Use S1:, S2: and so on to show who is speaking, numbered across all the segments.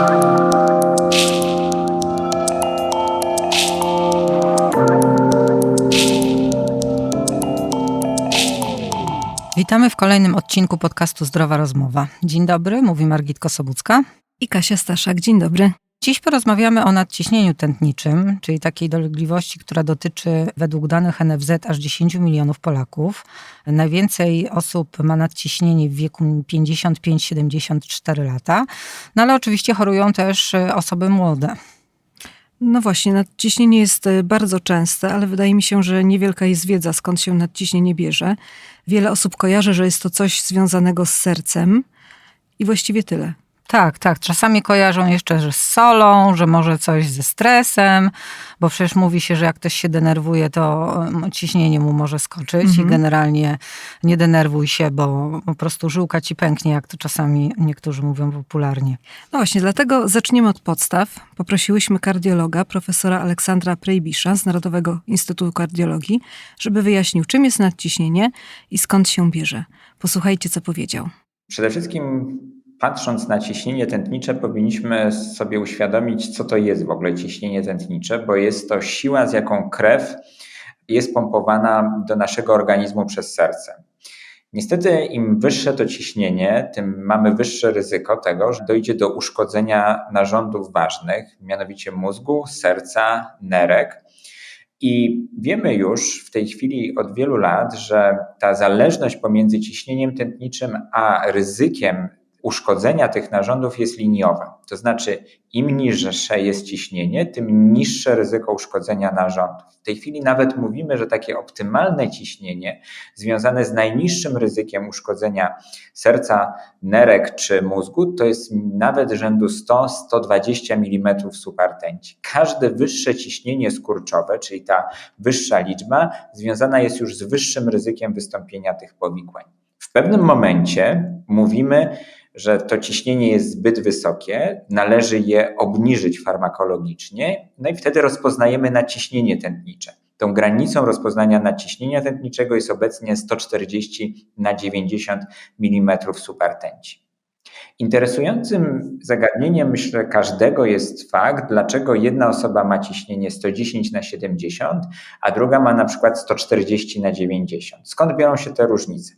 S1: Witamy w kolejnym odcinku podcastu Zdrowa Rozmowa. Dzień dobry, mówi Margit Kosobucka
S2: i Kasia Staszak. Dzień dobry.
S1: Dziś porozmawiamy o nadciśnieniu tętniczym, czyli takiej dolegliwości, która dotyczy według danych NFZ aż 10 milionów Polaków. Najwięcej osób ma nadciśnienie w wieku 55-74 lata, no ale oczywiście chorują też osoby młode.
S2: No właśnie, nadciśnienie jest e, bardzo częste, ale wydaje mi się, że niewielka jest wiedza, skąd się nadciśnienie bierze. Wiele osób kojarzy, że jest to coś związanego z sercem i właściwie tyle.
S1: Tak, tak. Czasami kojarzą jeszcze że z solą, że może coś ze stresem, bo przecież mówi się, że jak ktoś się denerwuje, to ciśnienie mu może skoczyć mhm. i generalnie nie denerwuj się, bo po prostu żyłka ci pęknie, jak to czasami niektórzy mówią popularnie.
S2: No właśnie, dlatego zaczniemy od podstaw. Poprosiłyśmy kardiologa, profesora Aleksandra Prejbisza z Narodowego Instytutu Kardiologii, żeby wyjaśnił, czym jest nadciśnienie i skąd się bierze. Posłuchajcie, co powiedział.
S3: Przede wszystkim patrząc na ciśnienie tętnicze, powinniśmy sobie uświadomić, co to jest w ogóle ciśnienie tętnicze, bo jest to siła, z jaką krew jest pompowana do naszego organizmu przez serce. Niestety, im wyższe to ciśnienie, tym mamy wyższe ryzyko tego, że dojdzie do uszkodzenia narządów ważnych, mianowicie mózgu, serca, nerek. I wiemy już w tej chwili od wielu lat, że ta zależność pomiędzy ciśnieniem tętniczym a ryzykiem uszkodzenia tych narządów jest liniowa. To znaczy, im niższe jest ciśnienie, tym niższe ryzyko uszkodzenia narządów. W tej chwili nawet mówimy, że takie optymalne ciśnienie związane z najniższym ryzykiem uszkodzenia serca, nerek czy mózgu to jest nawet rzędu 100-120 mm supertenci. Każde wyższe ciśnienie skurczowe, czyli ta wyższa liczba, związana jest już z wyższym ryzykiem wystąpienia tych powikłań. W pewnym momencie mówimy, że to ciśnienie jest zbyt wysokie, należy je obniżyć farmakologicznie, no i wtedy rozpoznajemy naciśnienie tętnicze. Tą granicą rozpoznania naciśnienia tętniczego jest obecnie 140 na 90 mm supertenci. Interesującym zagadnieniem, myślę, każdego jest fakt, dlaczego jedna osoba ma ciśnienie 110 na 70, a druga ma na przykład 140 na 90. Skąd biorą się te różnice?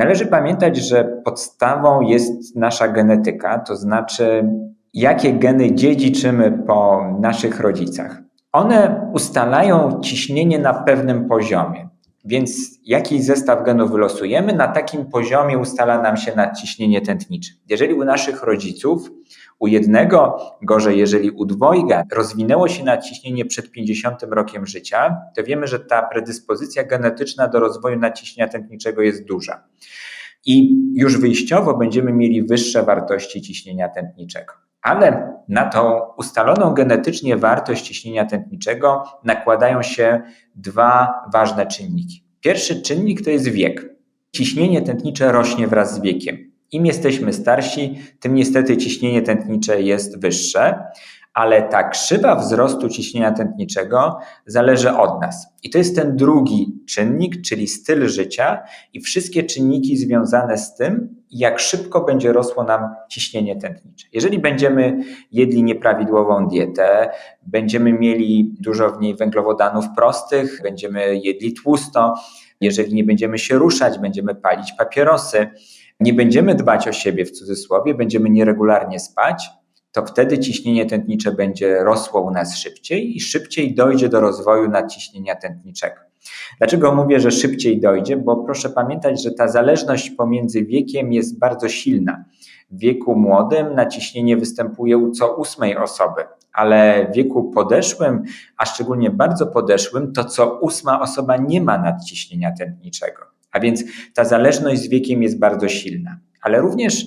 S3: Należy pamiętać, że podstawą jest nasza genetyka, to znaczy jakie geny dziedziczymy po naszych rodzicach. One ustalają ciśnienie na pewnym poziomie. Więc jaki zestaw genów wylosujemy, na takim poziomie ustala nam się nadciśnienie tętnicze. Jeżeli u naszych rodziców u jednego, gorzej jeżeli u dwojga, rozwinęło się nadciśnienie przed 50 rokiem życia, to wiemy, że ta predyspozycja genetyczna do rozwoju nadciśnienia tętniczego jest duża. I już wyjściowo będziemy mieli wyższe wartości ciśnienia tętniczego. Ale na tą ustaloną genetycznie wartość ciśnienia tętniczego nakładają się dwa ważne czynniki. Pierwszy czynnik to jest wiek. Ciśnienie tętnicze rośnie wraz z wiekiem. Im jesteśmy starsi, tym niestety ciśnienie tętnicze jest wyższe, ale ta krzywa wzrostu ciśnienia tętniczego zależy od nas. I to jest ten drugi czynnik, czyli styl życia i wszystkie czynniki związane z tym, jak szybko będzie rosło nam ciśnienie tętnicze. Jeżeli będziemy jedli nieprawidłową dietę, będziemy mieli dużo w niej węglowodanów prostych, będziemy jedli tłusto, jeżeli nie będziemy się ruszać, będziemy palić papierosy, nie będziemy dbać o siebie w cudzysłowie, będziemy nieregularnie spać, to wtedy ciśnienie tętnicze będzie rosło u nas szybciej i szybciej dojdzie do rozwoju nadciśnienia tętniczego. Dlaczego mówię, że szybciej dojdzie? Bo proszę pamiętać, że ta zależność pomiędzy wiekiem jest bardzo silna. W wieku młodym naciśnienie występuje u co ósmej osoby, ale w wieku podeszłym, a szczególnie bardzo podeszłym, to co ósma osoba nie ma nadciśnienia tętniczego. A więc ta zależność z wiekiem jest bardzo silna. Ale również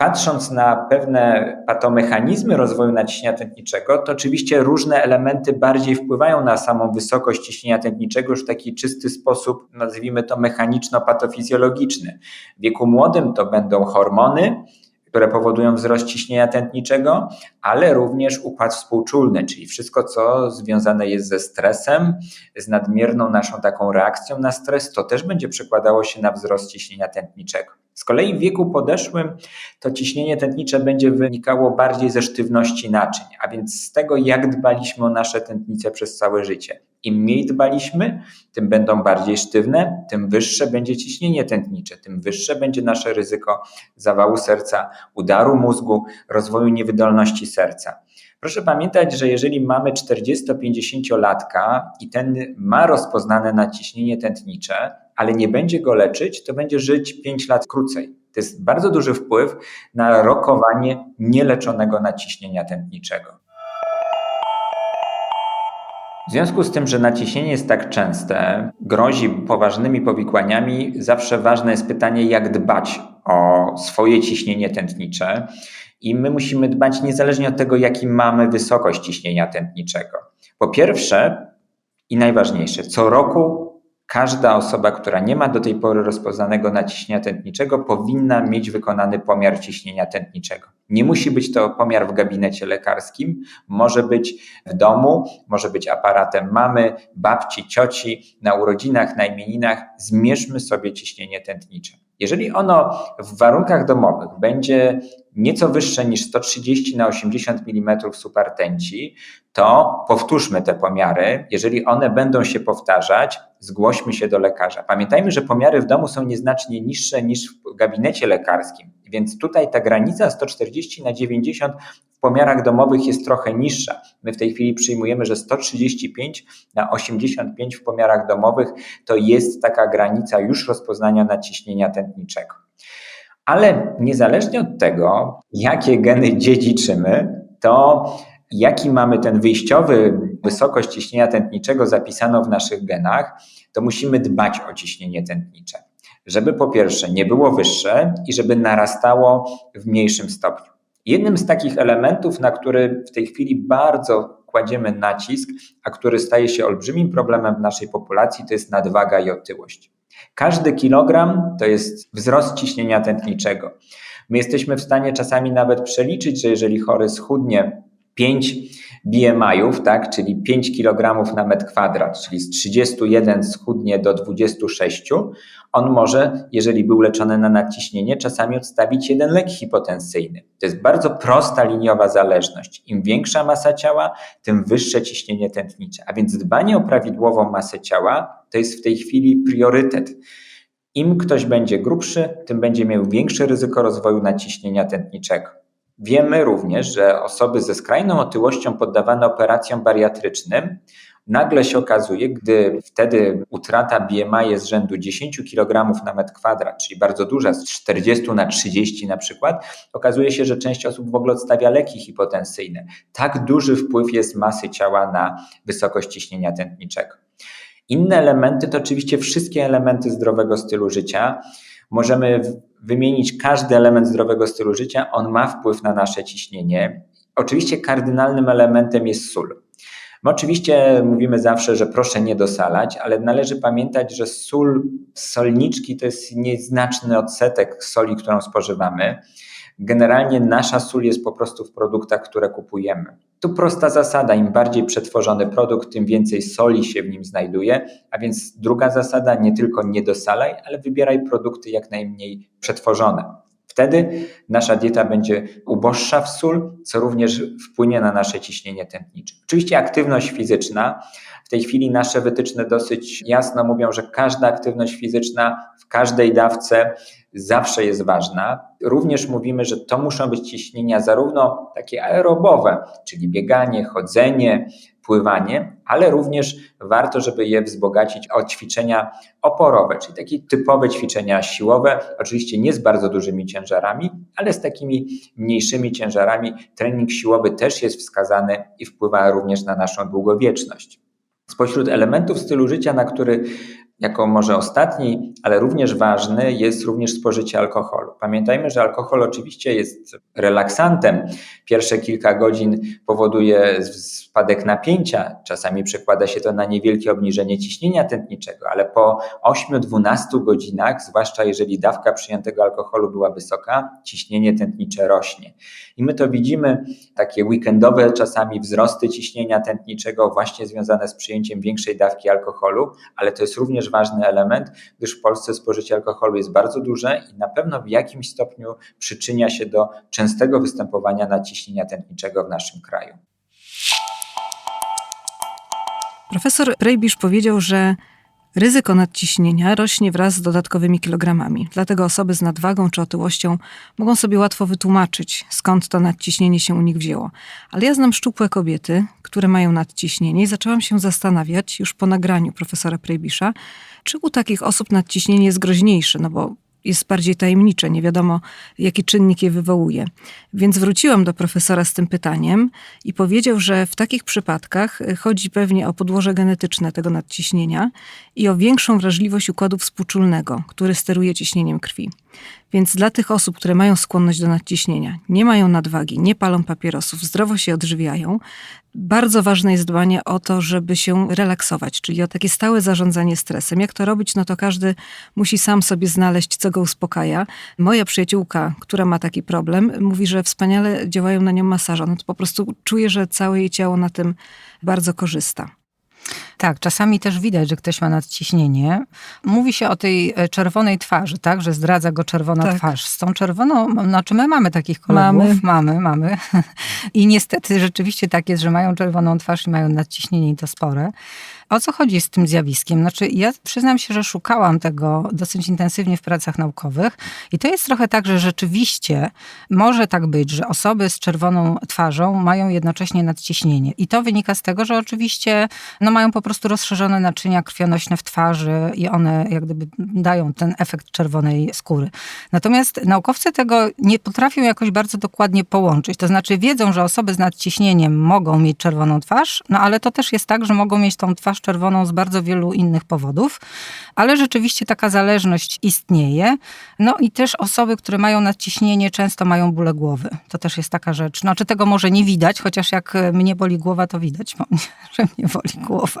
S3: patrząc na pewne patomechanizmy rozwoju naciśnienia tętniczego, to oczywiście różne elementy bardziej wpływają na samą wysokość ciśnienia tętniczego już w taki czysty sposób, nazwijmy to mechaniczno-patofizjologiczny. W wieku młodym to będą hormony, które powodują wzrost ciśnienia tętniczego, ale również układ współczulny, czyli wszystko, co związane jest ze stresem, z nadmierną naszą taką reakcją na stres, to też będzie przekładało się na wzrost ciśnienia tętniczego. Z kolei w wieku podeszłym to ciśnienie tętnicze będzie wynikało bardziej ze sztywności naczyń, a więc z tego, jak dbaliśmy o nasze tętnice przez całe życie. Im mniej dbaliśmy, tym będą bardziej sztywne, tym wyższe będzie ciśnienie tętnicze, tym wyższe będzie nasze ryzyko zawału serca, udaru mózgu, rozwoju niewydolności serca. Proszę pamiętać, że jeżeli mamy 40-50-latka i ten ma rozpoznane nadciśnienie tętnicze, ale nie będzie go leczyć, to będzie żyć 5 lat krócej. To jest bardzo duży wpływ na rokowanie nieleczonego nadciśnienia tętniczego. W związku z tym, że naciśnienie jest tak częste, grozi poważnymi powikłaniami, zawsze ważne jest pytanie, jak dbać o swoje ciśnienie tętnicze. I my musimy dbać niezależnie od tego, jaki mamy wysokość ciśnienia tętniczego. Po pierwsze i najważniejsze, co roku każda osoba, która nie ma do tej pory rozpoznanego naciśnienia tętniczego, powinna mieć wykonany pomiar ciśnienia tętniczego. Nie musi być to pomiar w gabinecie lekarskim, może być w domu, może być aparatem mamy, babci, cioci, na urodzinach, na imieninach. Zmierzmy sobie ciśnienie tętnicze. Jeżeli ono w warunkach domowych będzie nieco wyższe niż 130 na 80 mm supertęci, to powtórzmy te pomiary. Jeżeli one będą się powtarzać, zgłośmy się do lekarza. Pamiętajmy, że pomiary w domu są nieznacznie niższe niż w gabinecie lekarskim, więc tutaj ta granica 140 na 90 w pomiarach domowych jest trochę niższa. My w tej chwili przyjmujemy, że 135 na 85 w pomiarach domowych to jest taka granica już rozpoznania naciśnienia tętniczego. Ale niezależnie od tego, jakie geny dziedziczymy, to jaki mamy ten wyjściowy wysokość ciśnienia tętniczego zapisaną w naszych genach, to musimy dbać o ciśnienie tętnicze. Żeby po pierwsze nie było wyższe i żeby narastało w mniejszym stopniu. Jednym z takich elementów, na który w tej chwili bardzo kładziemy nacisk, a który staje się olbrzymim problemem w naszej populacji, to jest nadwaga i otyłość. Każdy kilogram to jest wzrost ciśnienia tętniczego. My jesteśmy w stanie czasami nawet przeliczyć, że jeżeli chory schudnie 5 BMI-ów, tak, czyli 5 kg na metr kwadrat, czyli z 31 schudnie do 26, on może, jeżeli był leczony na nadciśnienie, czasami odstawić jeden lek hipotensyjny. To jest bardzo prosta liniowa zależność. Im większa masa ciała, tym wyższe ciśnienie tętnicze. A więc dbanie o prawidłową masę ciała to jest w tej chwili priorytet. Im ktoś będzie grubszy, tym będzie miał większe ryzyko rozwoju nadciśnienia tętniczego. Wiemy również, że osoby ze skrajną otyłością poddawane operacjom bariatrycznym nagle się okazuje, gdy wtedy utrata BMI jest rzędu 10 kg na metr kwadrat, czyli bardzo duża, z 40 na 30 na przykład, okazuje się, że część osób w ogóle odstawia leki hipotensyjne. Tak duży wpływ jest masy ciała na wysokość ciśnienia tętniczego. Inne elementy to oczywiście wszystkie elementy zdrowego stylu życia. Możemy wymienić każdy element zdrowego stylu życia, on ma wpływ na nasze ciśnienie. Oczywiście kardynalnym elementem jest sól. My oczywiście mówimy zawsze, że proszę nie dosalać, ale należy pamiętać, że sól, solniczki to jest nieznaczny odsetek soli, którą spożywamy. Generalnie nasza sól jest po prostu w produktach, które kupujemy. Tu prosta zasada, im bardziej przetworzony produkt, tym więcej soli się w nim znajduje, a więc druga zasada, nie tylko nie dosalaj, ale wybieraj produkty jak najmniej przetworzone. Wtedy nasza dieta będzie uboższa w sól, co również wpłynie na nasze ciśnienie tętnicze. Oczywiście aktywność fizyczna. W tej chwili nasze wytyczne dosyć jasno mówią, że każda aktywność fizyczna w każdej dawce zawsze jest ważna. Również mówimy, że to muszą być ciśnienia zarówno takie aerobowe, czyli bieganie, chodzenie, pływanie, ale również warto, żeby je wzbogacić o ćwiczenia oporowe, czyli takie typowe ćwiczenia siłowe, oczywiście nie z bardzo dużymi ciężarami, ale z takimi mniejszymi ciężarami. Trening siłowy też jest wskazany i wpływa również na naszą długowieczność. Spośród elementów stylu życia, na który jako może ostatni, ale również ważny jest również spożycie alkoholu. Pamiętajmy, że alkohol oczywiście jest relaksantem. Pierwsze kilka godzin powoduje spadek napięcia, czasami przekłada się to na niewielkie obniżenie ciśnienia tętniczego, ale po 8-12 godzinach, zwłaszcza jeżeli dawka przyjętego alkoholu była wysoka, ciśnienie tętnicze rośnie. I my to widzimy, takie weekendowe czasami wzrosty ciśnienia tętniczego właśnie związane z przyjęciem większej dawki alkoholu, ale to jest również ważny element, gdyż w Polsce spożycie alkoholu jest bardzo duże i na pewno w jakimś stopniu przyczynia się do częstego występowania nadciśnienia tętniczego w naszym kraju.
S2: Profesor Prejbisz powiedział, że ryzyko nadciśnienia rośnie wraz z dodatkowymi kilogramami. Dlatego osoby z nadwagą czy otyłością mogą sobie łatwo wytłumaczyć, skąd to nadciśnienie się u nich wzięło. Ale ja znam szczupłe kobiety, które mają nadciśnienie i zaczęłam się zastanawiać już po nagraniu profesora Prejbisza, czy u takich osób nadciśnienie jest groźniejsze, no bo jest bardziej tajemnicze, nie wiadomo jaki czynnik je wywołuje. Więc wróciłam do profesora z tym pytaniem i powiedział, że w takich przypadkach chodzi pewnie o podłoże genetyczne tego nadciśnienia i o większą wrażliwość układu współczulnego, który steruje ciśnieniem krwi. Więc dla tych osób, które mają skłonność do nadciśnienia, nie mają nadwagi, nie palą papierosów, zdrowo się odżywiają, bardzo ważne jest dbanie o to, żeby się relaksować, czyli o takie stałe zarządzanie stresem. Jak to robić? No to każdy musi sam sobie znaleźć, co go uspokaja. Moja przyjaciółka, która ma taki problem, mówi, że wspaniale działają na nią masaże. No to po prostu czuje, że całe jej ciało na tym bardzo korzysta.
S1: Tak, czasami też widać, że ktoś ma nadciśnienie. Mówi się o tej e, czerwonej twarzy, tak, że zdradza go czerwona
S2: Tak.
S1: twarz. Z tą czerwoną, znaczy my mamy takich kolegów.
S2: Mamy.
S1: mamy. mamy. I niestety rzeczywiście tak jest, że mają czerwoną twarz i mają nadciśnienie i to spore. O co chodzi z tym zjawiskiem? Znaczy, ja przyznam się, że szukałam tego dosyć intensywnie w pracach naukowych i to jest trochę tak, że rzeczywiście może tak być, że osoby z czerwoną twarzą mają jednocześnie nadciśnienie. I to wynika z tego, że oczywiście no, mają po prostu rozszerzone naczynia krwionośne w twarzy i one jak gdyby dają ten efekt czerwonej skóry. Natomiast naukowcy tego nie potrafią jakoś bardzo dokładnie połączyć. To znaczy wiedzą, że osoby z nadciśnieniem mogą mieć czerwoną twarz, no ale to też jest tak, że mogą mieć tą twarz czerwoną z bardzo wielu innych powodów, ale rzeczywiście taka zależność istnieje. No i też osoby, które mają nadciśnienie, często mają bóle głowy. To też jest taka rzecz. Znaczy tego może nie widać, chociaż jak mnie boli głowa, to widać, że mnie boli głowa.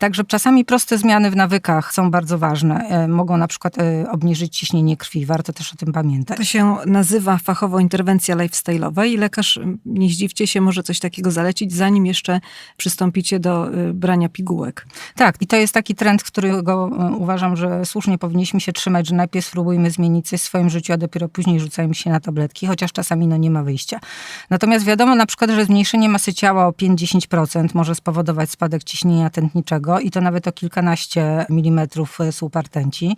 S1: Także czasami proste zmiany w nawykach są bardzo ważne. E, Mogą na przykład e, obniżyć ciśnienie krwi. Warto też o tym pamiętać.
S2: To się nazywa fachowo interwencja lifestyle'owa i lekarz, nie zdziwcie się, może coś takiego zalecić, zanim jeszcze przystąpicie do y, brania pigułek.
S1: Tak, i to jest taki trend, którego uważam, że słusznie powinniśmy się trzymać, że najpierw spróbujmy zmienić coś w swoim życiu, a dopiero później rzucajmy się na tabletki, chociaż czasami no, nie ma wyjścia. Natomiast wiadomo na przykład, że zmniejszenie masy ciała o 5-10% może spowodować spadek ciśnienia tętniczego i to nawet o kilkanaście milimetrów słupa rtęci.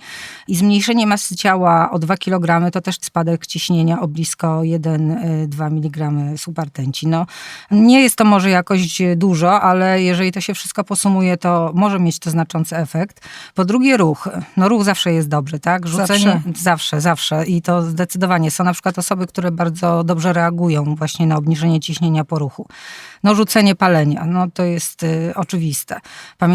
S1: I zmniejszenie masy ciała o 2 kg to też spadek ciśnienia o blisko 1-2 mg słupa rtęci. No, nie jest to może jakoś dużo, ale jeżeli to się wszystko posumuje, to może mieć to znaczący efekt. Po drugie ruch. No ruch zawsze jest dobry, tak?
S2: Zawsze.
S1: zawsze, zawsze. I to zdecydowanie. Są na przykład osoby, które bardzo dobrze reagują właśnie na obniżenie ciśnienia po ruchu. No rzucenie palenia, no to jest y, oczywiste.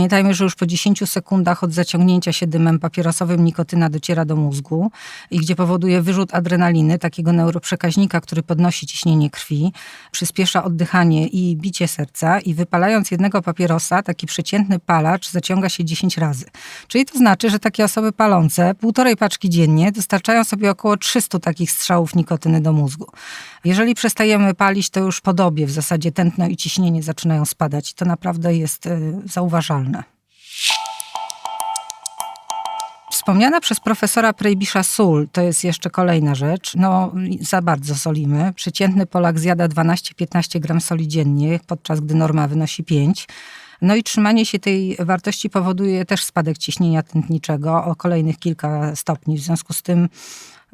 S1: Pamiętajmy, że już po 10 sekundach od zaciągnięcia się dymem papierosowym nikotyna dociera do mózgu i gdzie powoduje wyrzut adrenaliny, takiego neuroprzekaźnika, który podnosi ciśnienie krwi, przyspiesza oddychanie i bicie serca i wypalając jednego papierosa, taki przeciętny palacz zaciąga się 10 razy. Czyli to znaczy, że takie osoby palące półtorej paczki dziennie dostarczają sobie około 300 takich strzałów nikotyny do mózgu. Jeżeli przestajemy palić, to już po dobie w zasadzie tętno i ciśnienie zaczynają spadać. To naprawdę jest y, zauważalne. Wspomniana przez profesora Prejbisza sól to jest jeszcze kolejna rzecz. No, za bardzo solimy. Przeciętny Polak zjada 12-15 gram soli dziennie, podczas gdy norma wynosi 5. No i trzymanie się tej wartości powoduje też spadek ciśnienia tętniczego o kolejnych kilka stopni. W związku z tym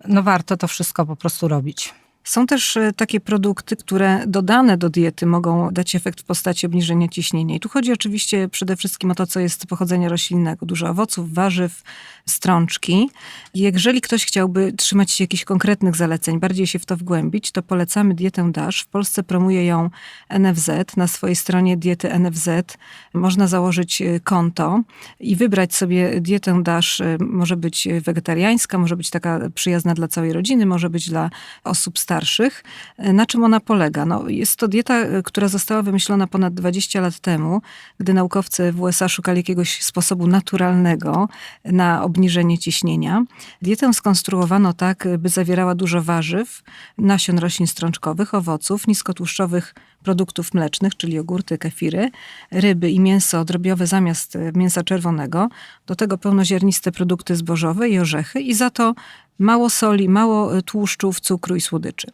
S1: no warto to wszystko po prostu robić.
S2: Są też e, takie produkty, które dodane do diety mogą dać efekt w postaci obniżenia ciśnienia. I tu chodzi oczywiście przede wszystkim o to, co jest pochodzenia roślinnego. Dużo owoców, warzyw, strączki. Jeżeli ktoś chciałby trzymać się jakichś konkretnych zaleceń, bardziej się w to wgłębić, to polecamy dietę DASH. W Polsce promuje ją NFZ. Na swojej stronie diety NFZ można założyć e, konto i wybrać sobie dietę DASH. E, Może być wegetariańska, może być taka przyjazna dla całej rodziny, może być dla osób starszych. E, Na czym ona polega? No, jest to dieta, e, która została wymyślona ponad 20 lat temu, gdy naukowcy w USA szukali jakiegoś sposobu naturalnego na obniżenie ciśnienia. Dietę skonstruowano tak, by zawierała dużo warzyw, nasion roślin strączkowych, owoców, niskotłuszczowych produktów mlecznych, czyli jogurty, kefiry, ryby i mięso drobiowe zamiast e, mięsa czerwonego, do tego pełnoziarniste produkty zbożowe i orzechy i za to mało soli, mało e, tłuszczów, cukru i słodyczy.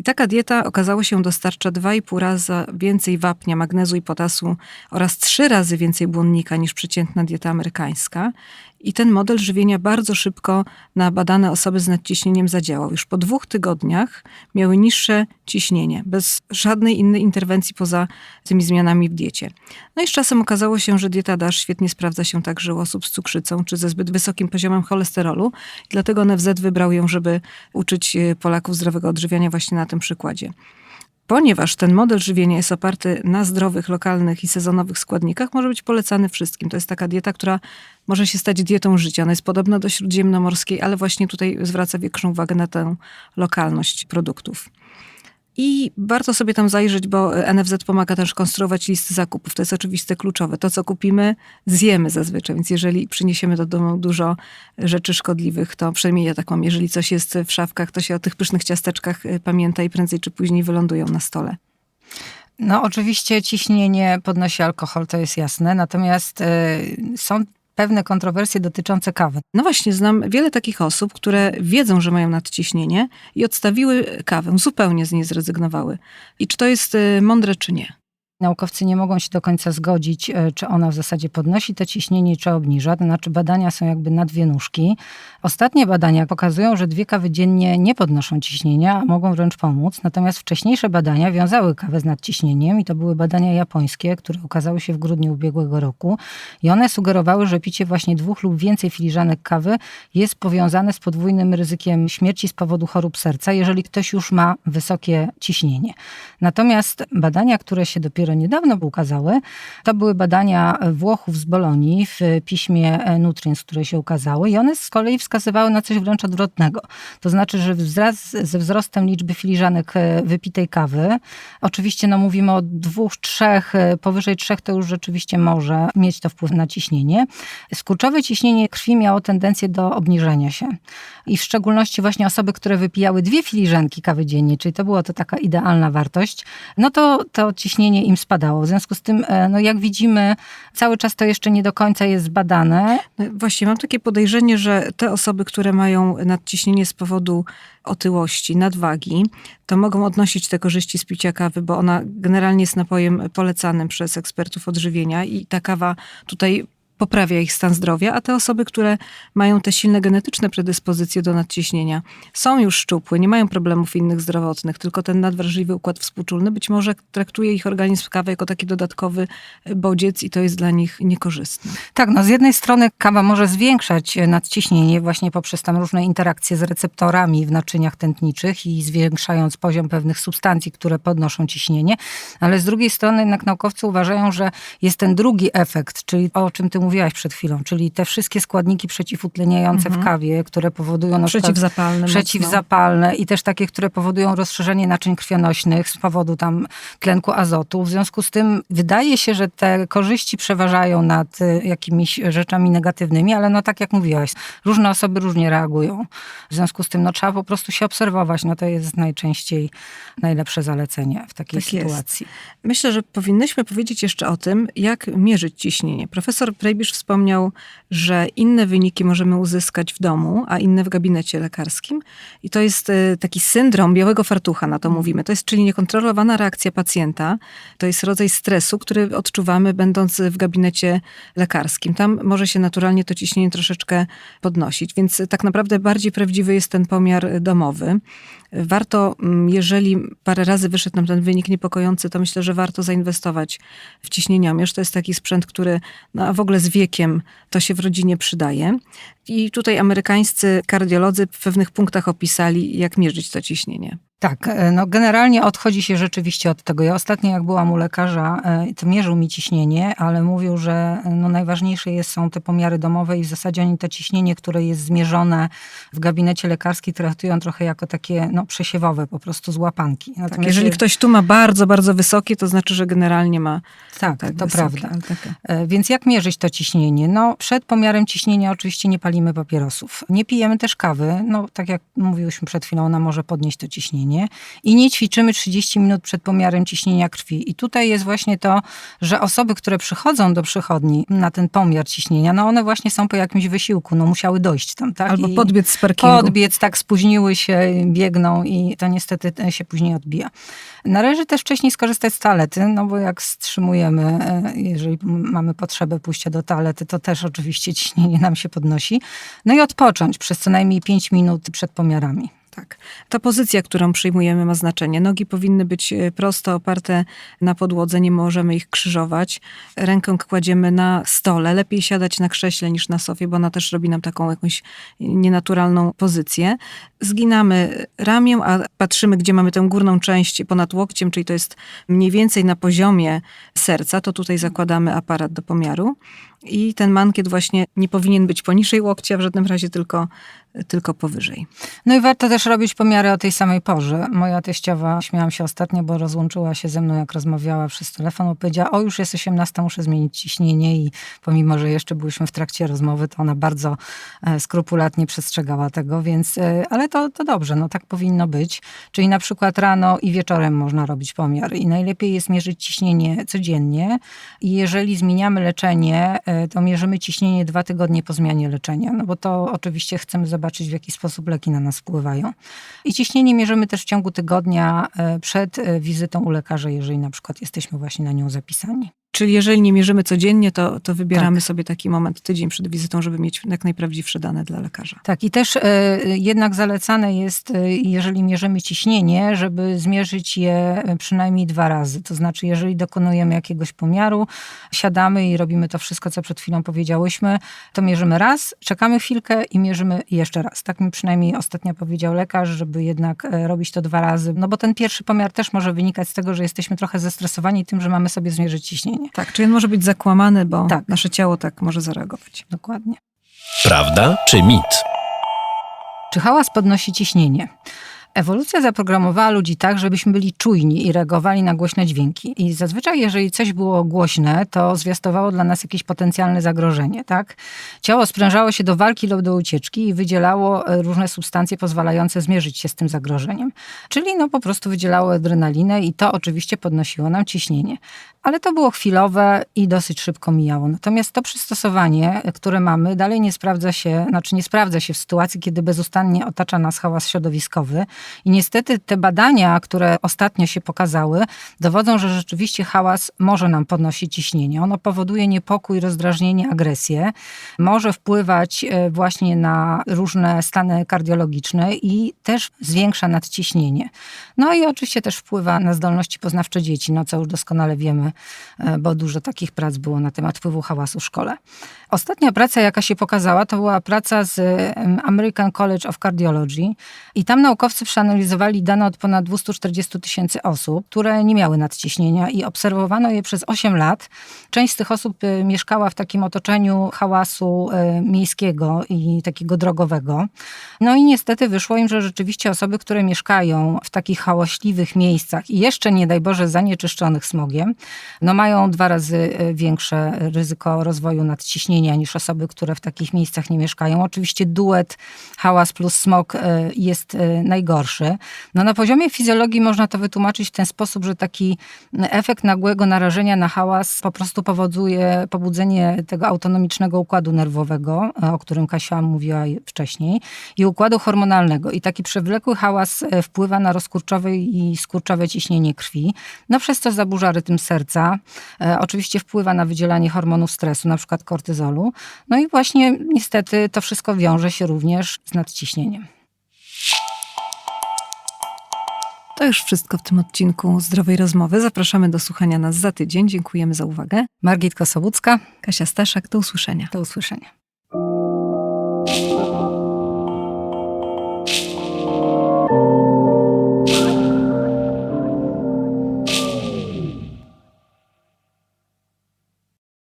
S2: I taka dieta okazało się dostarcza 2,5 razy więcej wapnia, magnezu i potasu oraz 3 razy więcej błonnika niż przeciętna dieta amerykańska. I ten model żywienia bardzo szybko na badane osoby z nadciśnieniem zadziałał. Już po dwóch tygodniach miały niższe ciśnienie, bez żadnej innej interwencji poza tymi zmianami w diecie. No i z czasem okazało się, że dieta DASH świetnie sprawdza się także u osób z cukrzycą czy ze zbyt wysokim poziomem cholesterolu. Dlatego NFZ wybrał ją, żeby uczyć e, Polaków zdrowego odżywiania właśnie na tym przykładzie. Ponieważ ten model żywienia jest oparty na zdrowych, lokalnych i sezonowych składnikach, może być polecany wszystkim. To jest taka dieta, która może się stać dietą życia. Ona jest podobna do śródziemnomorskiej, ale właśnie tutaj zwraca większą uwagę na tę lokalność produktów. I warto sobie tam zajrzeć, bo NFZ pomaga też konstruować listy zakupów. To jest oczywiste kluczowe. To, co kupimy, zjemy zazwyczaj. Więc jeżeli przyniesiemy do domu dużo rzeczy szkodliwych, to przynajmniej ja tak mam. Jeżeli coś jest w szafkach, to się o tych pysznych ciasteczkach y, pamięta i prędzej czy później wylądują na stole.
S1: No oczywiście ciśnienie podnosi alkohol, to jest jasne, natomiast y, są pewne kontrowersje dotyczące kawy.
S2: No właśnie, znam wiele takich osób, które wiedzą, że mają nadciśnienie i odstawiły kawę, zupełnie z niej zrezygnowały. I czy to jest y, mądre, czy nie?
S1: Naukowcy nie mogą się do końca zgodzić, e, czy ona w zasadzie podnosi to ciśnienie, czy obniża. To znaczy badania są jakby na dwie nóżki. Ostatnie badania pokazują, że dwie kawy dziennie nie podnoszą ciśnienia, a mogą wręcz pomóc. Natomiast wcześniejsze badania wiązały kawę z nadciśnieniem i to były badania japońskie, które ukazały się w grudniu ubiegłego roku. I one sugerowały, że picie właśnie dwóch lub więcej filiżanek kawy jest powiązane z podwójnym ryzykiem śmierci z powodu chorób serca, jeżeli ktoś już ma wysokie ciśnienie. Natomiast badania, które się dopiero niedawno ukazały, to były badania Włochów z Bolonii w piśmie Nutrients, które się ukazały i one z kolei wskazywały na coś wręcz odwrotnego. To znaczy, że wraz ze wzrostem liczby filiżanek e, wypitej kawy, oczywiście no mówimy o dwóch, trzech, e, powyżej trzech to już rzeczywiście może mieć to wpływ na ciśnienie. Skurczowe ciśnienie krwi miało tendencję do obniżenia się. I w szczególności właśnie osoby, które wypijały dwie filiżanki kawy dziennie, czyli to była to taka idealna wartość, no to to ciśnienie im spadało. W związku z tym, e, no jak widzimy, cały czas to jeszcze nie do końca jest zbadane.
S2: No Właśnie, mam takie podejrzenie, że te osoby, które mają nadciśnienie z powodu otyłości, nadwagi, to mogą odnosić te korzyści z picia kawy, bo ona generalnie jest napojem polecanym przez ekspertów odżywienia i ta kawa tutaj poprawia ich stan zdrowia, a te osoby, które mają te silne genetyczne predyspozycje do nadciśnienia, są już szczupłe, nie mają problemów innych zdrowotnych, tylko ten nadwrażliwy układ współczulny być może traktuje ich organizm kawę jako taki dodatkowy bodziec i to jest dla nich niekorzystne.
S1: Tak, no z jednej strony kawa może zwiększać nadciśnienie właśnie poprzez tam różne interakcje z receptorami w naczyniach tętniczych i zwiększając poziom pewnych substancji, które podnoszą ciśnienie, ale z drugiej strony jednak naukowcy uważają, że jest ten drugi efekt, czyli o czym ty mówiłaś przed chwilą, czyli te wszystkie składniki przeciwutleniające w kawie, które powodują na
S2: Przeciwzapalne. mocno.
S1: przeciwzapalne i też takie, które powodują rozszerzenie naczyń krwionośnych z powodu tam tlenku azotu. W związku z tym wydaje się, że te korzyści przeważają nad y, jakimiś rzeczami negatywnymi, ale no tak jak mówiłaś, różne osoby różnie reagują. W związku z tym no trzeba po prostu się obserwować. No to jest najczęściej najlepsze zalecenie w takiej
S2: Tak jest.
S1: sytuacji.
S2: Myślę, że powinnyśmy powiedzieć jeszcze o tym, jak mierzyć ciśnienie. Profesor Prejbisz wspomniał, że inne wyniki możemy uzyskać w domu, a inne w gabinecie lekarskim. I to jest e, taki syndrom białego fartucha, na to mówimy. To jest czyli niekontrolowana reakcja pacjenta. To jest rodzaj stresu, który odczuwamy będąc w gabinecie lekarskim. Tam może się naturalnie to ciśnienie troszeczkę podnosić, więc tak naprawdę bardziej prawdziwy jest ten pomiar domowy. Warto, mm, jeżeli parę razy wyszedł nam ten wynik niepokojący, to myślę, że warto zainwestować w ciśnieniomierz. To jest taki sprzęt, który no, a w ogóle z wiekiem to się w rodzinie przydaje. I tutaj amerykańscy kardiolodzy w pewnych punktach opisali, jak mierzyć to ciśnienie.
S1: Tak, e, no generalnie odchodzi się rzeczywiście od tego. Ja ostatnio jak byłam u lekarza, e, to mierzył mi ciśnienie, ale mówił, że e, no najważniejsze jest, są te pomiary domowe i w zasadzie oni to ciśnienie, które jest zmierzone w gabinecie lekarskim traktują trochę jako takie no, przesiewowe, po prostu z łapanki.
S2: Tak,
S1: Natomiast
S2: jeżeli
S1: je-
S2: ktoś tu ma bardzo, bardzo wysokie, to znaczy, że generalnie ma
S1: Tak,
S2: tak
S1: to
S2: wysokie,
S1: prawda.
S2: takie-
S1: E, Więc jak mierzyć to ciśnienie? No, przed pomiarem ciśnienia oczywiście nie palimy papierosów. Nie pijemy też kawy. No, tak jak mówiłyśmy przed chwilą, ona może podnieść to ciśnienie. I nie ćwiczymy 30 minut przed pomiarem ciśnienia krwi. I tutaj jest właśnie to, że osoby, które przychodzą do przychodni na ten pomiar ciśnienia, no one właśnie są po jakimś wysiłku, no musiały dojść tam, tak?
S2: Albo
S1: I-
S2: podbiec z parkingu.
S1: podbiec, tak spóźniły się, biegną i to niestety się później odbija. Należy też wcześniej skorzystać z toalety, no bo jak wstrzymujemy, e, jeżeli mamy potrzebę pójścia do toalety, to też oczywiście ciśnienie nam się podnosi. No i odpocząć przez co najmniej 5 minut przed pomiarami.
S2: Tak. Ta pozycja, którą przyjmujemy, ma znaczenie. Nogi powinny być e, prosto oparte na podłodze, nie możemy ich krzyżować. Rękę kładziemy na stole. Lepiej siadać na krześle niż na sofie, bo ona też robi nam taką jakąś nienaturalną pozycję. Zginamy ramię, a patrzymy, gdzie mamy tę górną część ponad łokciem, czyli to jest mniej więcej na poziomie serca. To tutaj zakładamy aparat do pomiaru. I ten mankiet właśnie nie powinien być poniżej łokcia, w żadnym razie tylko, tylko powyżej.
S1: No i warto też robić pomiary o tej samej porze. Moja teściowa, śmiałam się ostatnio, bo rozłączyła się ze mną, jak rozmawiała przez telefon, bo powiedziała, o już jest 18, muszę zmienić ciśnienie i pomimo, że jeszcze byliśmy w trakcie rozmowy, to ona bardzo e, skrupulatnie przestrzegała tego, więc, e, ale to, to dobrze, no tak powinno być. Czyli na przykład rano i wieczorem można robić pomiar i najlepiej jest mierzyć ciśnienie codziennie i jeżeli zmieniamy leczenie, e, to mierzymy ciśnienie dwa tygodnie po zmianie leczenia, no bo to oczywiście chcemy zobaczyć, w jaki sposób leki na nas wpływają. I ciśnienie mierzymy też w ciągu tygodnia e, przed e, wizytą u lekarza, jeżeli na przykład jesteśmy właśnie na nią zapisani.
S2: Czyli jeżeli nie mierzymy codziennie, to, to wybieramy
S1: Tak.
S2: sobie taki moment tydzień przed wizytą, żeby mieć jak najprawdziwsze dane dla lekarza.
S1: Tak, i też e, jednak zalecane jest, e, jeżeli mierzymy ciśnienie, żeby zmierzyć je e, przynajmniej dwa razy. To znaczy, jeżeli dokonujemy jakiegoś pomiaru, siadamy i robimy to wszystko, co przed chwilą powiedziałyśmy, to mierzymy raz, czekamy chwilkę i mierzymy jeszcze raz. Tak mi przynajmniej ostatnio powiedział lekarz, żeby jednak e, robić to dwa razy. No bo ten pierwszy pomiar też może wynikać z tego, że jesteśmy trochę zestresowani tym, że mamy sobie zmierzyć ciśnienie.
S2: Tak, czyli on może być zakłamany, bo
S1: Tak.
S2: nasze ciało tak może zareagować.
S1: Dokładnie.
S4: Prawda czy mit?
S1: Czy hałas podnosi ciśnienie? Ewolucja zaprogramowała ludzi tak, żebyśmy byli czujni i reagowali na głośne dźwięki. I zazwyczaj, jeżeli coś było głośne, to zwiastowało dla nas jakieś potencjalne zagrożenie, tak? Ciało sprężało się do walki lub do ucieczki i wydzielało e, różne substancje pozwalające zmierzyć się z tym zagrożeniem. Czyli no po prostu wydzielało adrenalinę i to oczywiście podnosiło nam ciśnienie. Ale to było chwilowe i dosyć szybko mijało. Natomiast to przystosowanie, e, które mamy, dalej nie sprawdza się, znaczy nie sprawdza się w sytuacji, kiedy bezustannie otacza nas hałas środowiskowy. I niestety te badania, które ostatnio się pokazały, dowodzą, że rzeczywiście hałas może nam podnosić ciśnienie. Ono powoduje niepokój, rozdrażnienie, agresję. Może wpływać e, właśnie na różne stany kardiologiczne i też zwiększa nadciśnienie. No i oczywiście też wpływa na zdolności poznawcze dzieci, no co już doskonale wiemy, e, bo dużo takich prac było na temat wpływu hałasu w szkole. Ostatnia praca, jaka się pokazała, to była praca z American College of Cardiology i tam naukowcy przeanalizowali dane od ponad 240 tysięcy osób, które nie miały nadciśnienia i obserwowano je przez 8 lat. Część z tych osób y, mieszkała w takim otoczeniu hałasu y, miejskiego i takiego drogowego. No i niestety wyszło im, że rzeczywiście osoby, które mieszkają w takich hałaśliwych miejscach i jeszcze nie daj Boże zanieczyszczonych smogiem, no mają dwa razy y, większe ryzyko rozwoju nadciśnienia niż osoby, które w takich miejscach nie mieszkają. Oczywiście duet hałas plus smog jest y, najgorszy. No na poziomie fizjologii można to wytłumaczyć w ten sposób, że taki efekt nagłego narażenia na hałas po prostu powoduje pobudzenie tego autonomicznego układu nerwowego, o którym Kasia mówiła wcześniej, i układu hormonalnego. I taki przewlekły hałas e, wpływa na rozkurczowe i skurczowe ciśnienie krwi, no przez co zaburza rytm serca. E, oczywiście wpływa na wydzielanie hormonów stresu, na przykład kortyzolu. No i właśnie niestety to wszystko wiąże się również z nadciśnieniem.
S2: To już wszystko w tym odcinku Zdrowej Rozmowy. Zapraszamy do słuchania nas za tydzień. Dziękujemy za uwagę.
S1: Margit Kosołucka,
S2: Kasia Staszak, do usłyszenia.
S1: do usłyszenia.